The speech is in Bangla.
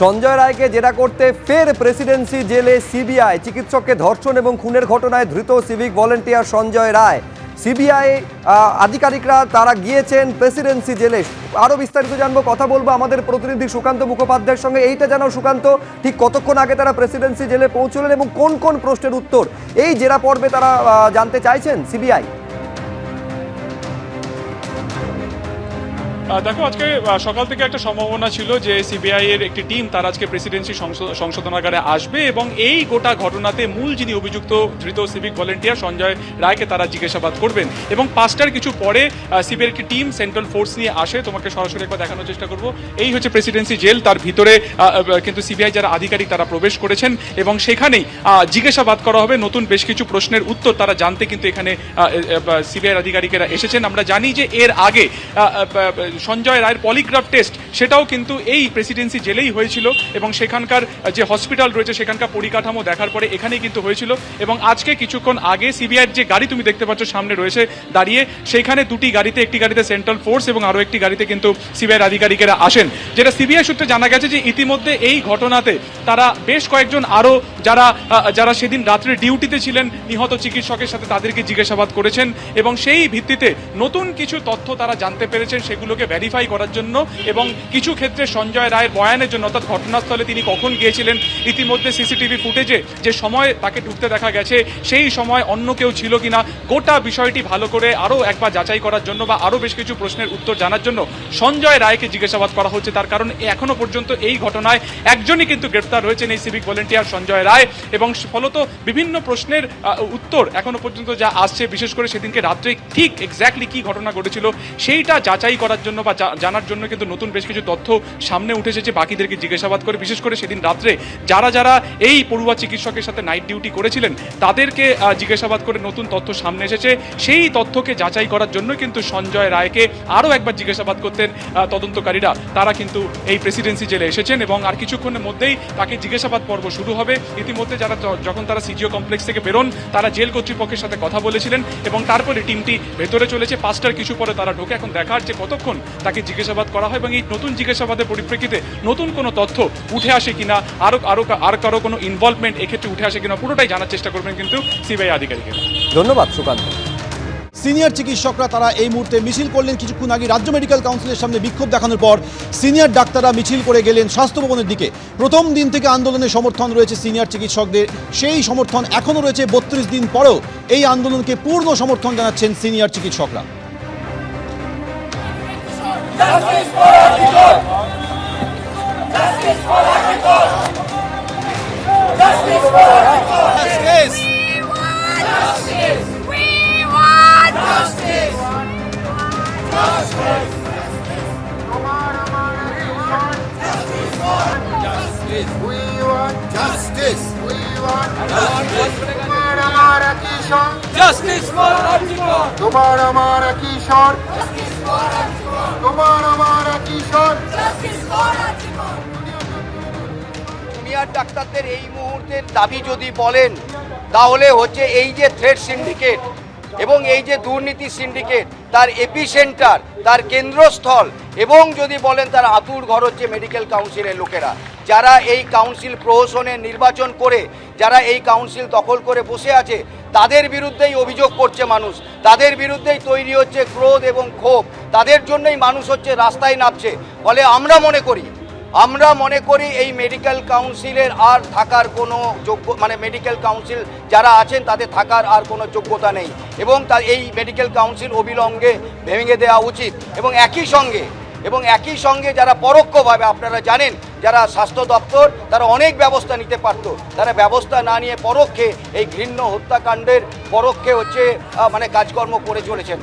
সঞ্জয় রায়কে জেরা করতে ফের প্রেসিডেন্সি জেলে সিবিআই। চিকিৎসককে ধর্ষণ এবং খুনের ঘটনায় ধৃত civic volunteer Sanjay Roy. CBI আধিকারিকরা তারা গিয়েছেন প্রেসিডেন্সি জেলে। আরও বিস্তারিত জানব, কথা বলব আমাদের প্রতিনিধি সুকান্ত মুখোপাধ্যায়ের সঙ্গে। এইটা জানাও সুকান্ত, ঠিক কতক্ষণ আগে তারা প্রেসিডেন্সি জেলে পৌঁছলেন এবং কোন কোন প্রশ্নের উত্তর? এই জেরা পর্বে তারা জানতে চাইছেন সিবিআই। দেখো, আজকে সকাল থেকে একটা সম্ভাবনা ছিল যে সিবিআই এর একটি টিম তারা আজকে প্রেসিডেন্সি সংশোধনাগারে আসবে এবং এই গোটা ঘটনাতে মূল যিনি অভিযুক্ত ধৃত সিভিক ভলেন্টিয়ার সঞ্জয় রায়কে তারা জিজ্ঞাসাবাদ করবেন। এবং পাঁচটার কিছু পরে সিবিআই একটি টিম সেন্ট্রাল ফোর্স নিয়ে আসে। তোমাকে সরাসরি একবার দেখানোর চেষ্টা করব। এই হচ্ছে প্রেসিডেন্সি জেল তার ভিতরে কিন্তু সিবিআই যারা আধিকারিক তারা প্রবেশ করেছেন এবং সেখানেই জিজ্ঞাসাবাদ করা হবে। নতুন বেশ কিছু প্রশ্নের উত্তর তারা জানতে কিন্তু এখানে সিবিআই আধিকারিকেরা এসেছেন। আমরা জানি যে এর আগে সঞ্জয় রায়ের পলিগ্রাফ টেস্ট, সেটাও কিন্তু এই প্রেসিডেন্সি জেলেই হয়েছিল এবং সেখানকার যে হসপিটাল রয়েছে সেখানকার পরিকাঠামো দেখার পরে এখানেই কিন্তু হয়েছিল। এবং আজকে কিছুক্ষণ আগে সিবিআইয়ের যে গাড়ি তুমি দেখতে পাচ্ছ সামনে রয়েছে দাঁড়িয়ে সেখানে দুটি গাড়িতে, একটি গাড়িতে সেন্ট্রাল ফোর্স এবং আরও একটি গাড়িতে কিন্তু সিবিআইয়ের আধিকারিকেরা আসেন। যেটা সিবিআই সূত্রে জানা গেছে যে ইতিমধ্যে এই ঘটনাতে তারা বেশ কয়েকজন আরও যারা যারা সেদিন রাত্রে ডিউটিতে ছিলেন, নিহত চিকিৎসকের সাথে তাদেরকে জিজ্ঞাসাবাদ করেছেন এবং সেই ভিত্তিতে নতুন কিছু তথ্য তারা জানতে পেরেছেন, সেগুলোকে ভেরিফাই করার জন্য এবং কিছু ক্ষেত্রে সঞ্জয় রায়ের বয়ানের জন্য, অর্থাৎ ঘটনাস্থলে তিনি কখন গিয়েছিলেন, ইতিমধ্যে সিসিটিভি ফুটেজে যে সময় তাকে ঢুকতে দেখা গেছে, সেই সময় অন্য কেউ ছিল কিনা, গোটা বিষয়টি ভালো করে আরও একবার যাচাই করার জন্য বা আরও বেশ কিছু প্রশ্নের উত্তর জানার জন্য সঞ্জয় রায়কে জিজ্ঞাসাবাদ করা হচ্ছে। তার কারণ এখনও পর্যন্ত এই ঘটনায় একজনই কিন্তু গ্রেপ্তার হয়েছেন এই সিভিক ভলেন্টিয়ার সঞ্জয় রায় এবং ফলত বিভিন্ন প্রশ্নের উত্তর এখনও পর্যন্ত যা আসছে, বিশেষ করে সেদিনকে রাত্রে ঠিক এক্স্যাক্টলি কি ঘটনা ঘটেছিল, সেইটা যাচাই করার জন্য বা জানার জন্য কিন্তু নতুন বেশ কিছু তথ্য সামনে উঠে এসেছে, বাকিদেরকে জিজ্ঞাসাবাদ করে, বিশেষ করে সেদিন রাত্রে যারা যারা এই পড়ুয়া চিকিৎসকের সাথে নাইট ডিউটি করেছিলেন, তাদেরকে জিজ্ঞাসাবাদ করে নতুন তথ্য সামনে এসেছে। সেই তথ্যকে যাচাই করার জন্য কিন্তু সঞ্জয় রায়কে আরও একবার জিজ্ঞাসাবাদ করতেন তদন্তকারীরা। তারা কিন্তু এই প্রেসিডেন্সি জেলে এসেছেন এবং আর কিছুক্ষণের মধ্যেই তাকে জিজ্ঞাসাবাদ পর্ব শুরু হবে। ইতিমধ্যে যারা যখন তারা সিজিও কমপ্লেক্স থেকে বেরোন, তারা জেল কর্তৃপক্ষের সাথে কথা বলেছিলেন এবং তারপরে টিমটি ভেতরে চলেছে। পাঁচটার কিছু পরে তারা ঢোকে। এখন দেখার যে কতক্ষণ তাকে জিজ্ঞাসাবাদ করা হয় এবং এই নতুন জিজ্ঞাসাবাদের পরিপ্রেক্ষিতে নতুন কোনো তথ্য উঠে আসে কিনা আরও আরও আর কারও কোনো ইনভলভমেন্ট এক্ষেত্রে উঠে আসে কিনা পুরোটাই জানার চেষ্টা করবেন কিন্তু সিবিআই আধিকারিকেরা। ধন্যবাদ, সুকান্ত। সিনিয়র চিকিৎসকরা তারা এই মুহূর্তে মিছিল করলেন। কিছুক্ষণ আগে রাজ্য মেডিকেল কাউন্সিলের সামনে বিক্ষোভ দেখানোর পর সিনিয়র ডাক্তাররা মিছিল করে গেলেন স্বাস্থ্য ভবনের দিকে। প্রথম দিন থেকে আন্দোলনের সমর্থন রয়েছে সিনিয়র চিকিৎসকদের। সেই সমর্থন এখনও রয়েছে বত্রিশ দিন পরেও। এই আন্দোলনকে পূর্ণ সমর্থন জানাচ্ছেন সিনিয়র চিকিৎসকরা। We want justice! We want justice. We want justice. তোমার আমার একই স্বর তোমার আমার একই স্বর তোমার আমার একই ডাক্তারদের এই মুহূর্তের দাবি যদি বলেন তাহলে হচ্ছে এই যে থ্রেড সিন্ডিকেট এবং এই যে দুর্নীতি সিন্ডিকেট তার এপি সেন্টার তার কেন্দ্রস্থল এবং যদি বলেন তার আতুর ঘর হচ্ছে মেডিকেল কাউন্সিলের লোকেরা। যারা এই কাউন্সিল প্রহসনে নির্বাচন করে যারা এই কাউন্সিল দখল করে বসে আছে তাদের বিরুদ্ধেই অভিযোগ করছে মানুষ। তাদের বিরুদ্ধেই তৈরি হচ্ছে ক্রোধ এবং ক্ষোভ। তাদের জন্যই মানুষ হচ্ছে রাস্তায় নামছে। ফলে আমরা মনে করি, আমরা মনে করি এই মেডিকেল কাউন্সিলের আর থাকার কোনো যোগ্য মানে মেডিকেল কাউন্সিল যারা আছেন তাদের থাকার আর কোনো যোগ্যতা নেই। এবং তার এই মেডিকেল কাউন্সিল অবিলম্বে ভেঙে দেওয়া উচিত। এবং একই সঙ্গে এবং একই সঙ্গে যারা পরোক্ষভাবে, আপনারা জানেন, যারা স্বাস্থ্য দপ্তর, তারা অনেক ব্যবস্থা নিতে পারত। তারা ব্যবস্থা না নিয়ে পরোক্ষে এই ঘৃণ্য হত্যাকাণ্ডের পরোক্ষে হচ্ছে মানে কাজকর্ম করে চলেছেন।